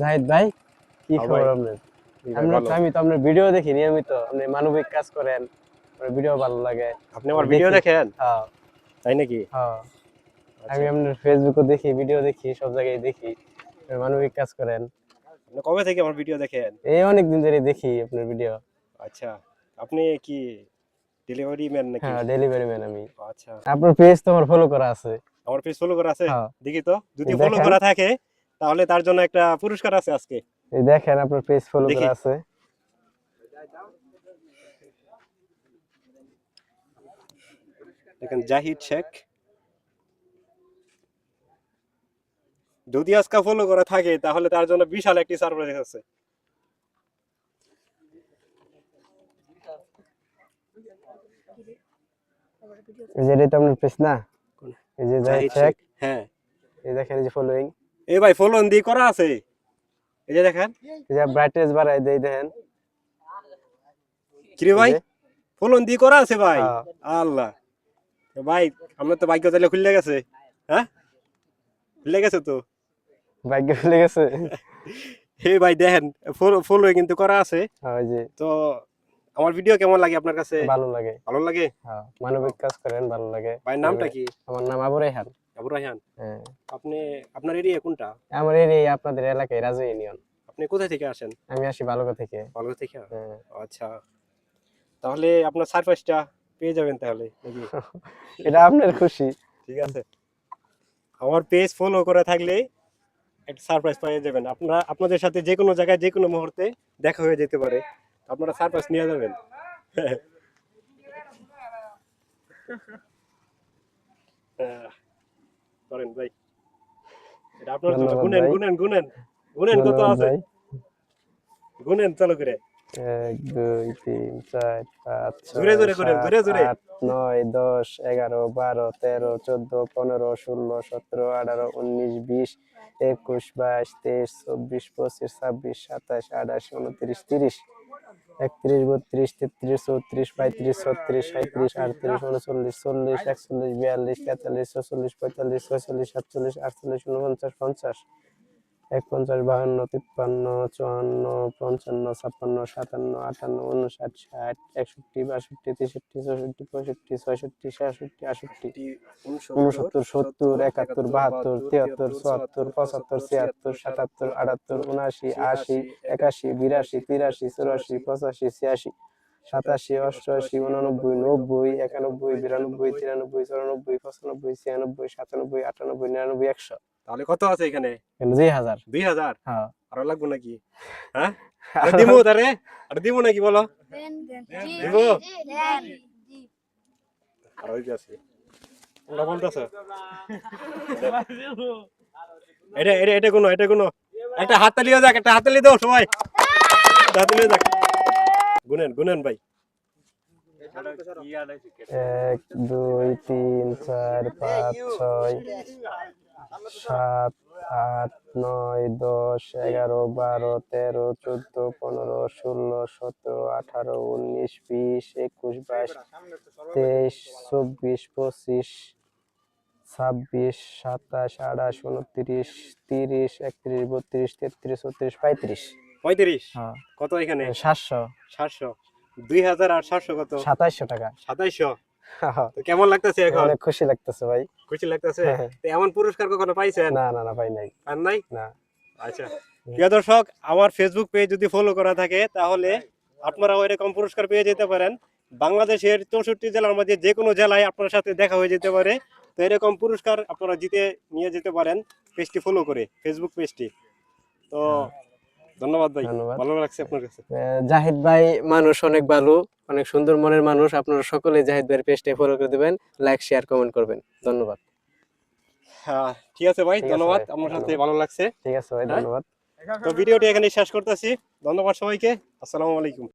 জাহিদ ভাই কি হ্যাঁ খবর আপনার? আমরা। তো আমি তো আপনার ভিডিও দেখি নিয়মিত। আপনি মানবিক কাজ করেন আপনার ভিডিও ভালো লাগে। আপনি আমার ভিডিও দেখেন? হ্যাঁ। তাই নাকি? হ্যাঁ। আচ্ছা। আমি আপনার ফেসবুকও দেখি ভিডিও দেখি সব জায়গায় দেখি মানবিক কাজ করেন। আপনি কবে থেকে আমার ভিডিও দেখেন? এই অনেক দিন ধরে দেখি আপনার ভিডিও। আচ্ছা। আপনি কি ডেলিভারি ম্যান নাকি? হ্যাঁ ডেলিভারি ম্যান আমি। আচ্ছা। আপনার পেজ তো আমার ফলো করা আছে। আমার পেজ ফলো করা আছে? হ্যাঁ। দেখি তো যদি ফলো করা থাকে তাহলে তার জন্য একটা পুরস্কার আছে আজকে। এই দেখেন আপনার পেজ ফলো। করা আছে। দেখেন জাহিদ শেখ। যদি আজকে ফলো করা থাকে তাহলে তার জন্য বিশাল একটি সারপ্রাইজ আছে। এই যে এটা তো আপনার পেজ না? এই যে জাহিদ শেখ। হ্যাঁ। এই দেখেন এই যে ফলোইং এই ভাই ফলো দিয়ে করা আছে? এই যে দেখেন। এই যে ব্রাইটনেস বাড়াই দেই দেখেন। কিরে ভাই? যে, দিয়ে করা আছে ভাই? হ্যাঁ। আল্লাহ। ভাই আমরা তো ভাগ্য তাহলে খুললে গেছে। হ্যাঁ? খুললে গেছে তো? ভাগ্য খুলে গেছে। হে ভাই দেখেন ফলো কিন্তু করা আছে। হ্যাঁ, তো আমার ভিডিও কেমন লাগে আপনার কাছে? ভালো লাগে। ভালো লাগে? হ্যাঁ মানবিক কাজ করেন ভালো লাগে। ভাই নামটা কি? আমার নাম আবু রাইহান আবু রায়হান হ্যাঁ। আপনি আপনার এরিয়া কোনটা? আমার এই আপনাদের এলাকায় রাজু ইউনিয়ন আপনি কোথায় থেকে আসেন? আমি আসি বালুকা থেকে। ভালো থেকে? হ্যাঁ। আচ্ছা। তাহলে আপনার সারপ্রাইজটা পেয়ে যাবেন তাহলে নাকি? এটা আপনার খুশি। ঠিক আছে। আমার পেজ ফলো করে থাকলে একটা সারপ্রাইজ পেয়ে যাবেন। আপনারা আপনাদের সাথে যে কোনো জায়গায় যে কোনো মুহূর্তে দেখা হয়ে যেতে পারে। আপনারা সারপ্রাইজ নিয়ে যাবেন। আহ, করেন ভাই। এটা আপনার জন্য। গুনেন। গুনেন গুনেন। গুনেন কত আছে? গুনেন চালু করে। এক দুই তিন চার পাঁচ জোরে জোরে করেন, জোরে জোরে। আট নয় দশ এগারো বারো তেরো চোদ্দ পনেরো ষোলো সতেরো আঠারো উনিশ বিশ একুশ বাইশ তেইশ চব্বিশ পঁচিশ ছাব্বিশ সাতাশ আঠাশ উনত্রিশ তিরিশ। একত্রিশ, বত্রিশ, তেত্রিশ, চৌত্রিশ, পঁয়ত্রিশ, ছত্রিশ সাঁত্রিশ আটত্রিশ, উনচল্লিশ, চল্লিশ, একচল্লিশ, বিয়াল্লিশ, তেতাল্লিশ, ছচল্লিশ, পঁয়তাল্লিশ, ছয়চল্লিশ, সাতচল্লিশ, আটচল্লিশ উনপঞ্চাশ পঞ্চাশ। এক পঞ্চাশ, বাহান্ন, তিপ্পান্ন, চুয়ান্ন, পঞ্চান্ন, ছাপ্পান্ন, সাতান্ন, আটান্ন উনষাট ষাট, একষট্টি, বাষট্টি, তেষট্টি, চৌষট্টি, পঁয়ষট্টি, ছয়ষট্টি সাতষট্টি আষট্টি উনসত্তর সত্তর, একাত্তর, বাহাত্তর, তিয়াত্তর, চুয়াত্তর, পঁচাত্তর, ছিয়াত্তর, সাতাত্তর, আটাত্তর, উনআশি, আশি, একাশি, বিরাশি, তিরাশি, চুরাশি, পঁচাশি, ছিয়াশি, সাতাশি, অষ্টআশি, উননব্বই, নব্বই, একানব্বই, বিরানব্বই, তিরানব্বই, চুরানব্বই, পঁচানব্বই, ছিয়ানব্বই, সাতানব্বই, আটানব্বই, নিরানব্বই, একশো। তাহলে কত আছে এখানে? দুই হাজার। দুই হাজার? হ্যাঁ। আরও লাগবো নাকি? হ্যাঁ? আরে দিমু তারে আরে দিমু নাকি বলো? দিব? আর ওই আছে। বলতেছ? এটা এটা এটা কোনো এটা কোনো একটা হাততালি হয়ে যাক একটা হাততালি দাও সবাই। একটা যাক। গুনেন গুনেন ভাই। এক দুই তিন চার পাঁচ ছয়। সাত আট নয় দশ এগারো বারো তেরো চোদ্দ পনেরো ষোলো সতেরো আঠারো উনিশ বিশ একুশ বাইশ তেইশ চব্বিশ পঁচিশ ছাব্বিশ সাতাশ আঠাশ উনত্রিশ তিরিশ একত্রিশ বত্রিশ তেত্রিশ চৌত্রিশ পঁয়ত্রিশ। পঁয়ত্রিশ? হ্যাঁ। কত এখানে? সাতশো। সাতশো। দুই হাজার আর সাতশো কত? সাতাইশশো টাকা। সাতাইশশো। তো কেমন লাগতেছে এখন? অনেক খুশি লাগতেছে ভাই। খুশি লাগতেছে? হ্যাঁ। তো এমন পুরস্কার কখনো পাইছেন? না না না ভাই নাই। আর নাই? না। আচ্ছা। প্রিয় দর্শক আমার ফেসবুক পেজ যদি ফলো করা থাকে তাহলে আপনারা এরকম পুরস্কার পেয়ে যেতে পারেন। বাংলাদেশের চৌষট্টি জেলার মধ্যে যে কোনো জেলায় আপনার সাথে দেখা হয়ে যেতে পারে। তো এরকম পুরস্কার আপনারা জিতে নিয়ে যেতে পারেন পেজটি ফলো করে ফেসবুক পেজটি তো ধন্যবাদ ভাই। ভালো লাগছে আপনার কাছে। জাহিদ ভাই মানুষ অনেক ভালো অনেক সুন্দর মনের মানুষ। আপনারা সকলে জাহিদ ভাইয়ের পেজটা ফলো করে দিবেন লাইক শেয়ার কমেন্ট করবেন। ধন্যবাদ। হ্যাঁ ঠিক আছে ভাই ধন্যবাদ। আমার সাথে ভালো লাগছে। ঠিক আছে ভাই হ্যাঁ? ধন্যবাদ। তো ভিডিওটি এখানে শেষ করতেছি। ধন্যবাদ সবাইকে। আসসালামু আলাইকুম।